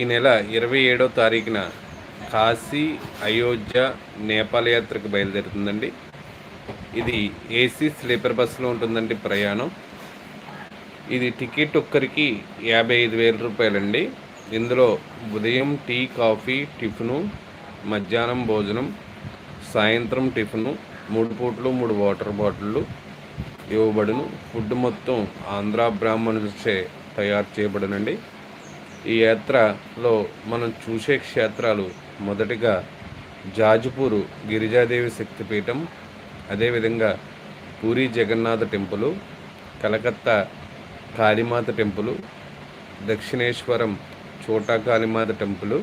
ఈ నెల ఇరవై ఏడో తారీఖున కాశీ అయోధ్య నేపాల్ యాత్రకు బయలుదేరుతుందండి. ఇది ఏసీ స్లీపర్ బస్సులో ఉంటుందండి ప్రయాణం. ఇది టికెట్ ఒక్కరికి యాభై ఐదు వేల రూపాయలండి. ఇందులో ఉదయం టీ కాఫీ టిఫిను మధ్యాహ్నం భోజనం సాయంత్రం టిఫిను మూడు పూట్లు మూడు వాటర్ బాటిళ్ళు ఇవ్వబడును. ఫుడ్ మొత్తం ఆంధ్ర బ్రాహ్మణులచే తయారు చేయబడనండి. ఈ యాత్రలో మనం చూసే క్షేత్రాలు మొదటిగా జాజ్పూరు గిరిజాదేవి శక్తిపీఠం అదేవిధంగా Puri Jagannatha temple Calcutta Kalimata temple Dakshineswaram Chota Kalimata temple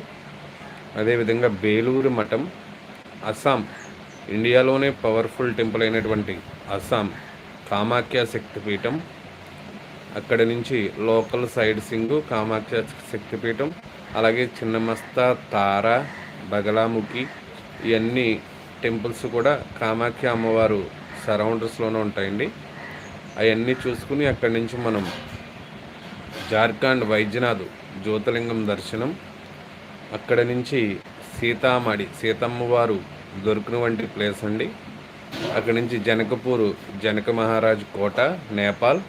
అదేవిధంగా బేలూరు మఠం అస్సాం ఇండియాలోనే పవర్ఫుల్ టెంపుల్ అయినటువంటి అస్సాం కామాఖ్య శక్తిపీఠం అక్కడి నుంచి లోకల్ సైడ్ సింగ్ కామాక్ష శక్తిపీఠం అలాగే చిన్నమస్తా తార బగలాముఖి ఇవన్నీ టెంపుల్స్ కూడా కామాఖ్య అమ్మవారు సరౌండర్స్లోనే ఉంటాయండి. అవన్నీ చూసుకుని అక్కడి నుంచి మనం జార్ఖండ్ వైద్యనాథ్ జ్యోతిలింగం దర్శనం అక్కడ నుంచి సీతామడి సీతమ్మవారు దొరికిన వంటి ప్లేస్ అండి. అక్కడి నుంచి జనకపూరు జనక మహారాజ్ కోట నేపాల్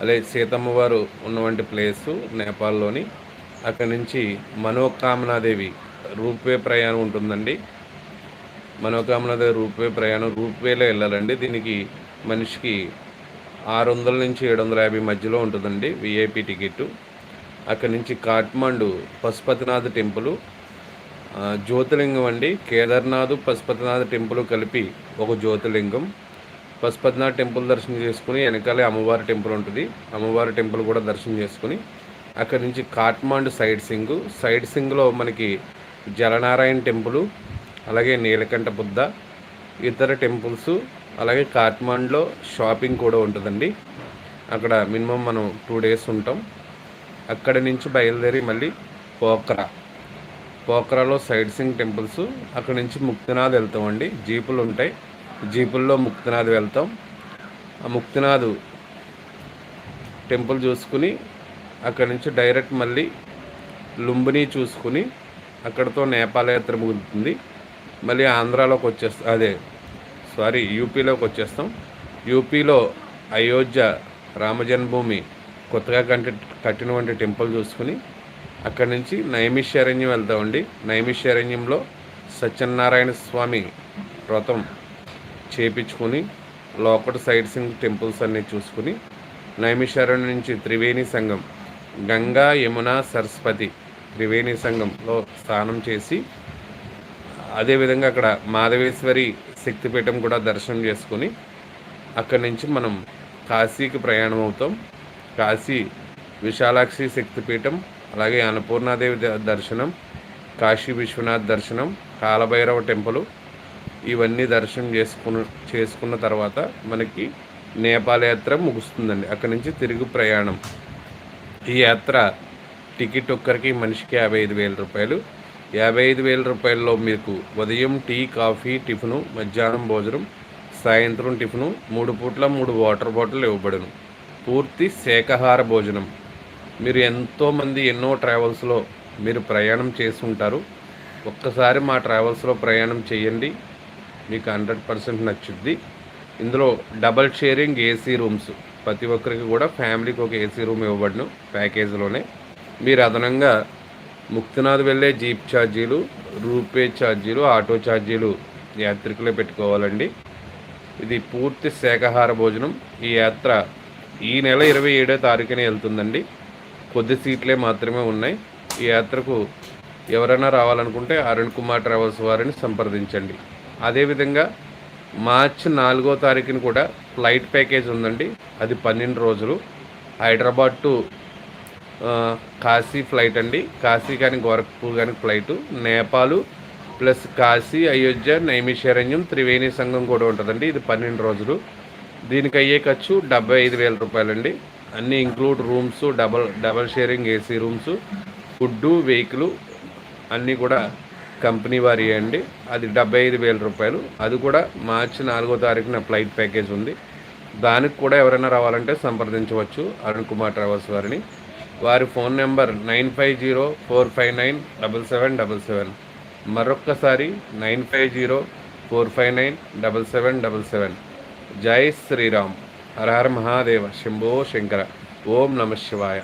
అలాగే సీతమ్మ వారు ఉన్నవంటి ప్లేసు నేపాల్లోని. అక్కడి నుంచి మనోకామనాదేవి రూపే ప్రయాణం ఉంటుందండి. మనోకామనాదేవి రూపే ప్రయాణం రూపేలో వెళ్ళాలండి. దీనికి మనిషికి ఆరు వందల నుంచి ఏడు వందల యాభై మధ్యలో ఉంటుందండి విఐపి టికెట్ అక్కడి నుంచి కాట్మండు పశుపతినాథ్ టెంపుల్ జ్యోతిలింగం అండి. కేదార్నాథ్ పశుపతినాథ్ టెంపుల్ కలిపి ఒక జ్యోతిలింగం పశుపతినాథ్ టెంపుల్ దర్శనం చేసుకుని వెనకాలే అమ్మవారి టెంపుల్ ఉంటుంది. అమ్మవారి టెంపుల్ కూడా దర్శనం చేసుకుని అక్కడి నుంచి కాట్మాండు సైడ్ సింగ్. సైడ్ సింగ్లో మనకి జలనారాయణ టెంపుల్ అలాగే నీలకంఠ బుద్ధ ఇతర టెంపుల్స్ అలాగే కాట్మాండ్లో షాపింగ్ కూడా ఉంటుందండి. అక్కడ మినిమం మనం టూ డేస్ ఉంటాం. అక్కడి నుంచి బయలుదేరి మళ్ళీ పోక్రా. పోక్రాలో సైడ్ సింగ్ టెంపుల్స్ అక్కడ నుంచి ముక్తినాథ్ వెళ్తామండి. జీపులు ఉంటాయి. జీపుల్లో ముక్తినాథ్ వెళ్తాం. ఆ ముక్తినాథ్ టెంపుల్ చూసుకుని అక్కడి నుంచి డైరెక్ట్ మళ్ళీ లుంబిని చూసుకుని అక్కడతో నేపాల్ యాత్ర ముగుతుంది. మళ్ళీ ఆంధ్రాలోకి వచ్చేస్తాం అదే సారీ యూపీలోకి వచ్చేస్తాం. యూపీలో అయోధ్య రామజన్మభూమి కొత్తగా కంటి కట్టినటువంటి టెంపుల్ చూసుకుని అక్కడి నుంచి నైమిష్యారణ్యం వెళ్తామండి. నైమిష్యారణ్యంలో సత్యనారాయణ స్వామి వ్రతం చేపించుకొని లోపల సైడ్ సింగ్ టెంపుల్స్ అన్నీ చూసుకుని నైమిషారణ్యం నుంచి త్రివేణి సంఘం గంగా యమున సరస్వతి త్రివేణి సంఘంలో స్నానం చేసి అదేవిధంగా అక్కడ మాధవేశ్వరి శక్తిపీఠం కూడా దర్శనం చేసుకొని అక్కడి నుంచి మనం కాశీకి ప్రయాణం అవుతాం. కాశీ విశాలాక్షి శక్తిపీఠం అలాగే అన్నపూర్ణాదేవి దర్శనం కాశీ విశ్వనాథ్ దర్శనం కాలభైరవ టెంపుల్ ఇవన్నీ దర్శనం చేసుకున్న చేసుకున్న తర్వాత మనకి నేపాల్ యాత్ర ముగుస్తుందండి. అక్కడి నుంచి తిరుగు ప్రయాణం. ఈ యాత్ర టికెట్ ఒక్కరికి మనిషికి యాభై ఐదు వేల రూపాయలు. యాభై ఐదు వేల రూపాయల్లో మీకు ఉదయం టీ కాఫీ టిఫిను మధ్యాహ్నం భోజనం సాయంత్రం టిఫిను మూడు పూట్ల మూడు వాటర్ బాటిల్ ఇవ్వబడును. పూర్తి శాకాహార భోజనం. మీరు ఎంతోమంది ఎన్నో ట్రావెల్స్లో మీరు ప్రయాణం చేసి ఉంటారు. ఒక్కసారి మా ట్రావెల్స్లో ప్రయాణం చేయండి. మీకు హండ్రెడ్ పర్సెంట్ నచ్చుద్ది. ఇందులో డబల్ షేరింగ్ ఏసీ రూమ్స్. ప్రతి ఒక్కరికి కూడా ఫ్యామిలీకి ఒక ఏసీ రూమ్ ఇవ్వబడును ప్యాకేజీలోనే. మీరు అదనంగా ముక్తినాథ్ వెళ్ళే జీప్ ఛార్జీలు రూపే ఛార్జీలు ఆటో ఛార్జీలు యాత్రికులే పెట్టుకోవాలండి. ఇది పూర్తి శాకాహార భోజనం. ఈ యాత్ర ఈ నెల ఇరవై ఏడో తారీఖున వెళ్తుందండి. కొద్ది సీట్లే మాత్రమే ఉన్నాయి. ఈ యాత్రకు ఎవరైనా రావాలనుకుంటే అరుణ్ కుమార్ ట్రావెల్స్ వారిని సంప్రదించండి. అదేవిధంగా మార్చి నాలుగో తారీఖున కూడా ఫ్లైట్ ప్యాకేజ్ ఉందండి. అది పన్నెండు రోజులు. హైదరాబాద్ టు కాశీ ఫ్లైట్ అండి. కాశీ కానీ గోరఖ్పూర్ కానీ ఫ్లైటు. నేపాలు ప్లస్ కాశీ అయోధ్య నైమిషారణ్యం త్రివేణి సంఘం కూడా ఉంటుందండి. ఇది పన్నెండు రోజులు. దీనికి అయ్యే ఖర్చు డెబ్బై ఐదు వేల రూపాయలండి. అన్నీ include rooms double double sharing AC rooms food vehicle అన్నీ కూడా కంపెనీ వారి అండి. అది డెబ్బై ఐదు వేల రూపాయలు. అది కూడా మార్చి నాలుగో తారీఖున ఫ్లైట్ ప్యాకేజ్ ఉంది. దానికి కూడా ఎవరైనా రావాలంటే సంప్రదించవచ్చు. అరుణ్ కుమార్ ట్రావెల్స్ వారిని. వారి phone number nine five zero four five nine double seven double seven. మరొక్కసారి nine five zero four five nine double seven double seven. Jai Shriram. Hara హర మహాదేవ. శంభో శంకర. ఓం నమ శివాయ.